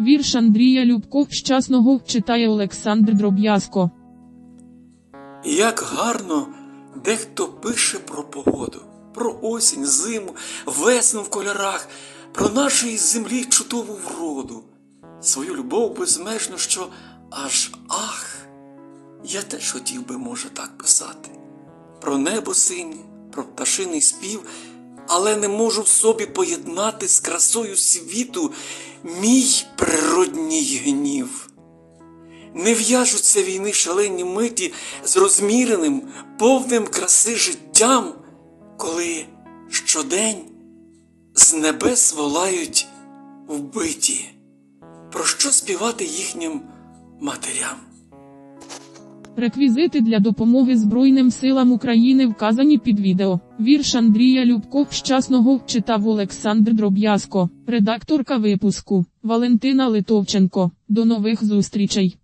Вірш Андрія Любко щасного читає Олександр Дроб'язко. Як гарно дехто пише про погоду, про осінь, зиму, весну в кольорах, про нашої землі чудову вроду, свою любов безмежну, що аж ах. Я теж хотів би, може, так писати. Про небо синє, про пташиний спів, але не можу в собі поєднати з красою світу мій природній гнів. Не в'яжуться війни шалені миті з розміреним, повним краси життям, коли щодень з небес волають вбиті. Про що співати їхнім матерям? Реквізити для допомоги Збройним силам України вказані під відео. Вірш Андрія Любко щасного читав Олександр Дроб'язко, редакторка випуску Валентина Литовченко. До нових зустрічей.